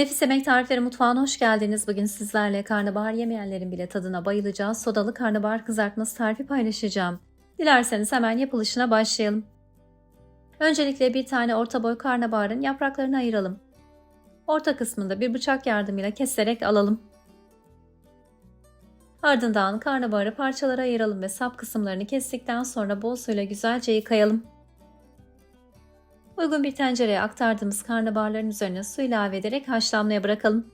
Nefis Yemek Tarifleri Mutfağı'na hoş geldiniz. Bugün sizlerle karnabahar yemeyenlerin bile tadına bayılacağız. Sodalı karnabahar kızartması tarifi paylaşacağım. Dilerseniz hemen yapılışına başlayalım. Öncelikle bir tane orta boy karnabaharın yapraklarını ayıralım. Orta kısmında bir bıçak yardımıyla keserek alalım. Ardından karnabaharı parçalara ayıralım ve sap kısımlarını kestikten sonra bol suyla güzelce yıkayalım. Uygun bir tencereye aktardığımız karnabaharların üzerine su ilave ederek haşlanmaya bırakalım.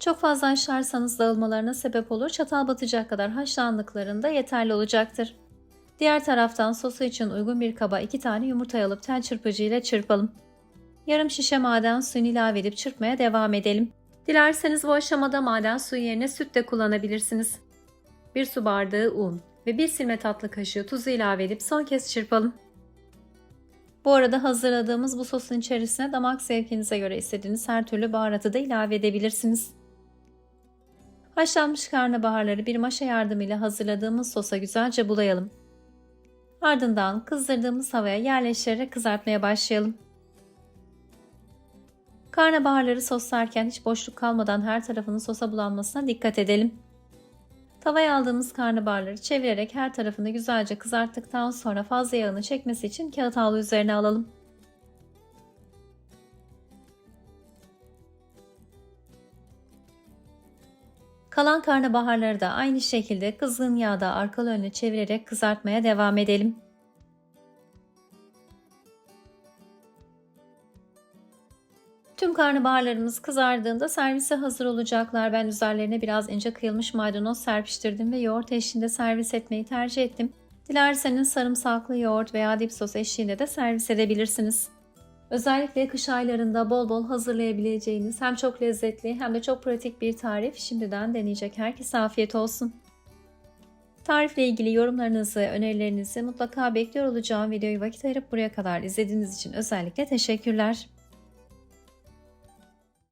Çok fazla haşlarsanız dağılmalarına sebep olur. Çatal batacak kadar haşlandıklarında yeterli olacaktır. Diğer taraftan sosu için uygun bir kaba 2 tane yumurta alıp tel çırpıcı ile çırpalım. Yarım şişe maden suyunu ilave edip çırpmaya devam edelim. Dilerseniz bu aşamada maden suyu yerine süt de kullanabilirsiniz. Bir su bardağı un ve bir silme tatlı kaşığı tuzu ilave edip son kez çırpalım. Bu arada hazırladığımız bu sosun içerisine damak zevkinize göre istediğiniz her türlü baharatı da ilave edebilirsiniz. Haşlanmış karnabaharları bir maşa yardımıyla hazırladığımız sosa güzelce bulayalım. Ardından kızdırdığımız havaya yerleştirerek kızartmaya başlayalım. Karnabaharları soslarken hiç boşluk kalmadan her tarafının sosa bulanmasına dikkat edelim. Tavaya aldığımız karnabaharları çevirerek her tarafını güzelce kızarttıktan sonra fazla yağını çekmesi için kağıt havlu üzerine alalım. Kalan karnabaharları da aynı şekilde kızgın yağda arkalı önlü çevirerek kızartmaya devam edelim. Tüm karnabaharlarımız kızardığında servise hazır olacaklar. Ben üzerlerine biraz ince kıyılmış maydanoz serpiştirdim ve yoğurt eşliğinde servis etmeyi tercih ettim. Dilerseniz sarımsaklı yoğurt veya dip sos eşliğinde de servis edebilirsiniz. Özellikle kış aylarında bol bol hazırlayabileceğiniz hem çok lezzetli hem de çok pratik bir tarif şimdiden deneyecek herkese afiyet olsun. Tarifle ilgili yorumlarınızı, önerilerinizi mutlaka bekliyor olacağım. Videoyu vakit ayırıp buraya kadar izlediğiniz için özellikle teşekkürler.